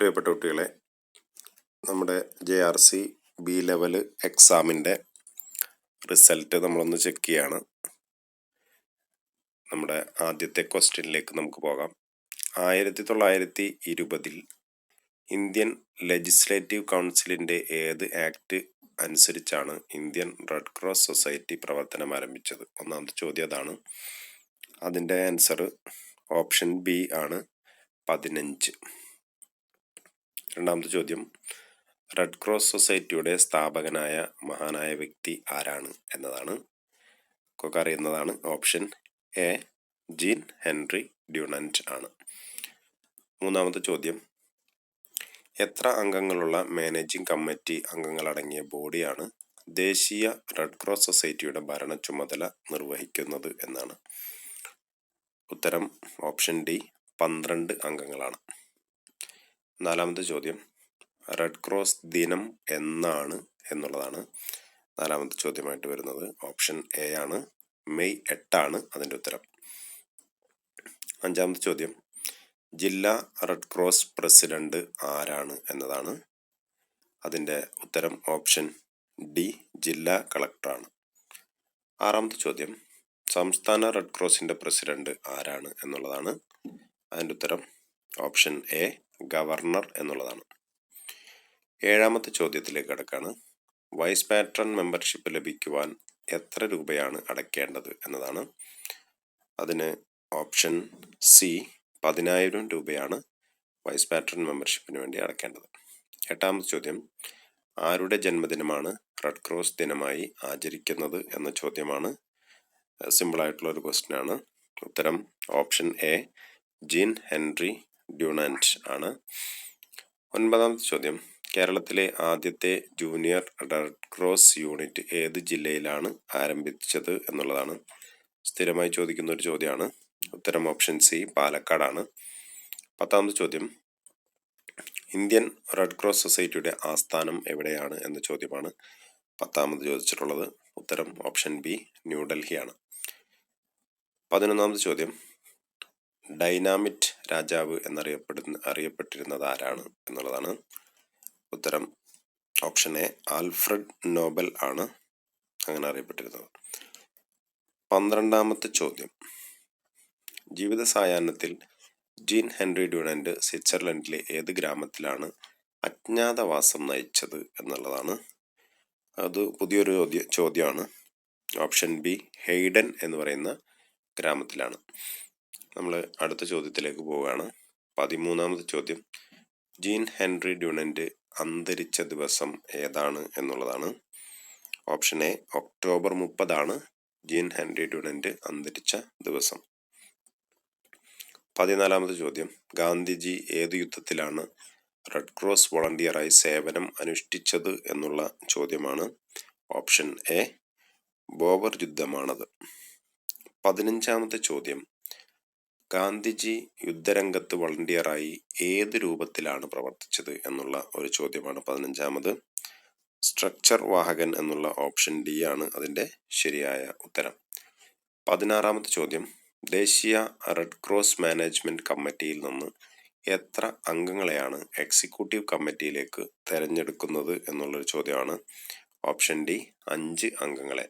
പ്രിയപ്പെട്ട കുട്ടികളെ നമ്മുടെ J R C B level എക്സാമിന്റെ റിസൾട്ട് നമ്മളൊന്ന് ചെക്ക് ചെയ്യാണ്. നമ്മുടെ ആദ്യത്തെ ക്വസ്റ്റ്യനിലേക്ക് നമുക്ക് പോകാം. ആയിരത്തി തൊള്ളായിരത്തി ഇരുപതിൽ ഇന്ത്യൻ ലെജിസ്ലേറ്റീവ് കൗൺസിലിന്റെ ഏത് ആക്ട് അനുസരിച്ചാണ് ഇന്ത്യൻ റെഡ് ക്രോസ് സൊസൈറ്റി പ്രവർത്തനം ആരംഭിച്ചത്? ഒന്നാമത്തെ ചോദ്യം അതാണ്. അതിന്റെ ആൻസർ ഓപ്ഷൻ ബി ആണ് പതിനഞ്ച്. രണ്ടാമത്തെ ചോദ്യം. റെഡ് ക്രോസ് സൊസൈറ്റിയുടെ സ്ഥാപകനായ മഹാനായ വ്യക്തി ആരാണ് എന്നതാണ്. ഒക്കെ അറിയുന്നതാണ്. Option A Jean Henri Dunant ആണ്. മൂന്നാമത്തെ ചോദ്യം. എത്ര അംഗങ്ങളുള്ള മാനേജിംഗ് കമ്മിറ്റി അംഗങ്ങളടങ്ങിയ ബോഡിയാണ് ദേശീയ റെഡ് ക്രോസ് സൊസൈറ്റിയുടെ ഭരണ ചുമതല നിർവഹിക്കുന്നത് എന്നാണ്. ഉത്തരം ഓപ്ഷൻ ഡി പന്ത്രണ്ട് അംഗങ്ങളാണ്. നാലാമത്തെ ചോദ്യം. റെഡ് ക്രോസ് ദിനം എന്നാണ് എന്നുള്ളതാണ് നാലാമത്തെ ചോദ്യമായിട്ട് വരുന്നത്. ഓപ്ഷൻ എ ആണ്. മെയ് എട്ടാണ് അതിന്റെ ഉത്തരം. അഞ്ചാമത്തെ ചോദ്യം. ജില്ലാ റെഡ് ക്രോസ് പ്രസിഡന്റ് ആരാണ് എന്നതാണ് അതിന്റെ ഉത്തരം. ഓപ്ഷൻ ഡി ജില്ലാ കളക്ടറാണ്. ആറാമത്തെ ചോദ്യം. സംസ്ഥാന റെഡ് ക്രോസിന്റെ പ്രസിഡന്റ് ആരാണ് എന്നുള്ളതാണ് അതിന്റെ ഉത്തരം. ഓപ്ഷൻ എ ഗവർണർ എന്നുള്ളതാണ്. ഏഴാമത്തെ ചോദ്യത്തിലേക്ക് കടക്കാണ്. വൈസ് പാട്രൺ മെമ്പർഷിപ്പ് ലഭിക്കുവാൻ എത്ര രൂപയാണ് അടയ്ക്കേണ്ടത് എന്നതാണ്. അതിന് ഓപ്ഷൻ സി പതിനായിരം രൂപയാണ് വൈസ് പാട്രൺ മെമ്പർഷിപ്പിന് വേണ്ടി അടയ്ക്കേണ്ടത്. എട്ടാമത്തെ ചോദ്യം ആരുടെ ജന്മദിനമാണ് റെഡ് ക്രോസ് ദിനമായി ആചരിക്കുന്നത് എന്ന ചോദ്യമാണ്. സിമ്പിളായിട്ടുള്ള ഒരു ക്വസ്റ്റ്യൻ ആണ് ഉത്തരം option A Jean Henri Dunant ആണ്. ഒൻപതാമത്തെ ചോദ്യം. കേരളത്തിലെ ആദ്യത്തെ ജൂനിയർ റെഡ് ക്രോസ് യൂണിറ്റ് ഏത് ജില്ലയിലാണ് ആരംഭിച്ചത് എന്നുള്ളതാണ്. സ്ഥിരമായി ചോദിക്കുന്ന ഒരു ചോദ്യമാണ്. ഉത്തരം ഓപ്ഷൻ സി പാലക്കാടാണ്. പത്താമത്തെ ചോദ്യം. ഇന്ത്യൻ റെഡ് ക്രോസ് സൊസൈറ്റിയുടെ ആസ്ഥാനം എവിടെയാണ് എന്ന ചോദ്യമാണ് പത്താമത് ചോദിച്ചിട്ടുള്ളത്. ഉത്തരം ഓപ്ഷൻ ബി ന്യൂഡൽഹിയാണ്. പതിനൊന്നാമത് ചോദ്യം. ഡൈനാമിറ്റ് രാജാവ് എന്നറിയപ്പെടുന്ന അറിയപ്പെട്ടിരുന്നത് ആരാണ് എന്നുള്ളതാണ് ഉത്തരം. ഓപ്ഷൻ എ ആൽഫ്രഡ് നോബൽ ആണ് അങ്ങനെ അറിയപ്പെട്ടിരുന്നത്. പന്ത്രണ്ടാമത്തെ ചോദ്യം. ജീവിത സായാഹ്നത്തിൽ ജീൻ ഹെൻറി ഡ്യൂണന്റ് സ്വിറ്റ്സർലൻഡിലെ ഏത് ഗ്രാമത്തിലാണ് അജ്ഞാതവാസം നയിച്ചത് എന്നുള്ളതാണ്. അത് പുതിയൊരു ചോദ്യ ചോദ്യമാണ്. ഓപ്ഷൻ ബി ഹെയ്ഡൻ എന്ന് പറയുന്ന ഗ്രാമത്തിലാണ്. നമ്മൾ അടുത്ത ചോദ്യത്തിലേക്ക് പോവുകയാണ്. പതിമൂന്നാമത്തെ ചോദ്യം. ജീൻ ഹെൻറി ഡ്യൂണന്റ് അന്തരിച്ച ദിവസം ഏതാണ് എന്നുള്ളതാണ്. ഓപ്ഷൻ എ ഒക്ടോബർ മുപ്പതാണ് ജീൻ ഹെൻറി ഡ്യൂണന്റ് അന്തരിച്ച ദിവസം. പതിനാലാമത്തെ ചോദ്യം. ഗാന്ധിജി ഏത് യുദ്ധത്തിലാണ് റെഡ് ക്രോസ് വോളണ്ടിയറായി സേവനം അനുഷ്ഠിച്ചത് എന്നുള്ള ചോദ്യമാണ്. ഓപ്ഷൻ എ ബോബർ യുദ്ധമാണത്. പതിനഞ്ചാമത്തെ ചോദ്യം. ഗാന്ധിജി യുദ്ധരംഗത്ത് വളണ്ടിയറായി ഏത് രൂപത്തിലാണ് പ്രവർത്തിച്ചത് എന്നുള്ള ഒരു ചോദ്യമാണ് പതിനഞ്ചാമത്. സ്ട്രക്ചർ വാഹകൻ എന്നുള്ള ഓപ്ഷൻ ഡി ആണ് അതിന്റെ ശരിയായ ഉത്തരം. പതിനാറാമത്തെ ചോദ്യം. ദേശീയ റെഡ് ക്രോസ് മാനേജ്മെന്റ് കമ്മിറ്റിയിൽ നിന്ന് എത്ര അംഗങ്ങളെയാണ് എക്സിക്യൂട്ടീവ് കമ്മിറ്റിയിലേക്ക് തിരഞ്ഞെടുക്കുന്നത് എന്നുള്ളൊരു ചോദ്യമാണ്. ഓപ്ഷൻ ഡി അഞ്ച് അംഗങ്ങളെ.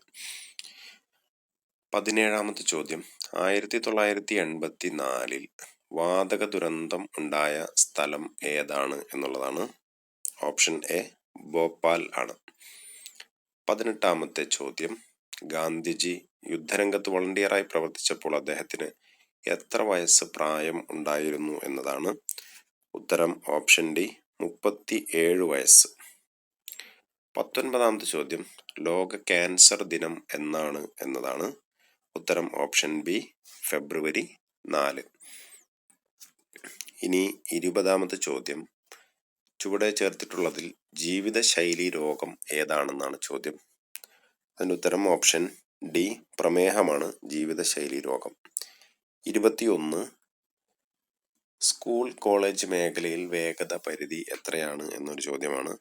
പതിനേഴാമത്തെ ചോദ്യം. ആയിരത്തി തൊള്ളായിരത്തി എൺപത്തി നാലിൽ വാതക ദുരന്തം ഉണ്ടായ സ്ഥലം ഏതാണ് എന്നുള്ളതാണ്. ഓപ്ഷൻ എ ഭോപ്പാൽ ആണ്. പതിനെട്ടാമത്തെ ചോദ്യം. ഗാന്ധിജി യുദ്ധരംഗത്ത് വളണ്ടിയറായി പ്രവർത്തിച്ചപ്പോൾ അദ്ദേഹത്തിന് എത്ര വയസ്സ് പ്രായം ഉണ്ടായിരുന്നു എന്നതാണ്. ഉത്തരം ഓപ്ഷൻ ഡി മുപ്പത്തി ഏഴ് വയസ്സ്. പത്തൊൻപതാമത്തെ ചോദ്യം. ലോക ക്യാൻസർ ദിനം എന്നാണ് എന്നതാണ്. ഉത്തരം ഓപ്ഷൻ ബി ഫെബ്രുവരി നാല്. ഇനി ഇരുപതാമത്തെ ചോദ്യം. ചുവടെ ചേർത്തിട്ടുള്ളതിൽ ജീവിതശൈലി രോഗം ഏതാണെന്നാണ് ചോദ്യം. അതിന്റെ ഉത്തരം ഓപ്ഷൻ ഡി പ്രമേഹമാണ് ജീവിതശൈലി രോഗം. ഇരുപത്തിയൊന്ന് സ്കൂൾ കോളേജ് മേഖലയിൽ വേഗത പരിധി എത്രയാണ് എന്നൊരു ചോദ്യമാണ്.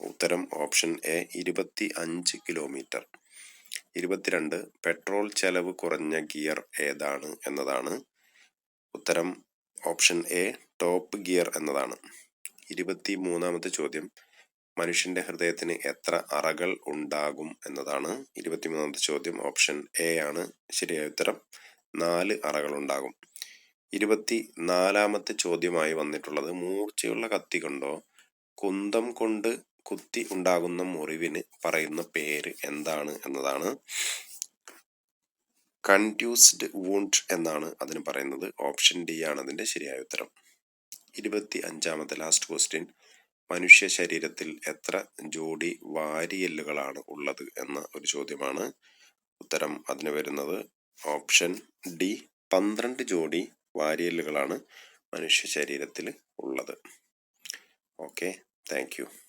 ഉത്തരം ഓപ്ഷൻ എ ഇരുപത്തി അഞ്ച് കിലോമീറ്റർ. ഇരുപത്തിരണ്ട് പെട്രോൾ ചെലവ് കുറഞ്ഞ ഗിയർ ഏതാണ് എന്നതാണ് ഉത്തരം ഓപ്ഷൻ എ ടോപ്പ് ഗിയർ എന്നതാണ്. ഇരുപത്തി മൂന്നാമത്തെ ചോദ്യം മനുഷ്യന്റെ ഹൃദയത്തിന് എത്ര അറകൾ ഉണ്ടാകും എന്നതാണ്. ഇരുപത്തിമൂന്നാമത്തെ ചോദ്യം ഓപ്ഷൻ എ ആണ്. ശരിയായ ഉത്തരം നാല് അറകൾ ഉണ്ടാകും. ഇരുപത്തി നാലാമത്തെ ചോദ്യമായി വന്നിട്ടുള്ളത് മൂർച്ചയുള്ള കത്തി കൊണ്ടോ? കുന്തം കൊണ്ട് കുത്തി ഉണ്ടാകുന്ന മുറിവിന് പറയുന്ന പേര് എന്താണ് എന്നതാണ്. കൺഡ്യൂസ്ഡ് വൂണ്ട് എന്നാണ് അതിന് പറയുന്നത്. ഓപ്ഷൻ ഡി ആണ് അതിന്റെ ശരിയായ ഉത്തരം. ഇരുപത്തി അഞ്ചാമത്തെ ലാസ്റ്റ് ക്വസ്റ്റ്യൻ മനുഷ്യ ശരീരത്തിൽ എത്ര ജോഡി വാരിയെല്ലുകളാണ് ഉള്ളത് എന്ന ഒരു ചോദ്യമാണ് ഉത്തരം അതിന് വരുന്നത്. ഓപ്ഷൻ ഡി പന്ത്രണ്ട് ജോഡി വാരിയെല്ലുകളാണ് മനുഷ്യ ശരീരത്തിൽ ഉള്ളത്. Okay thank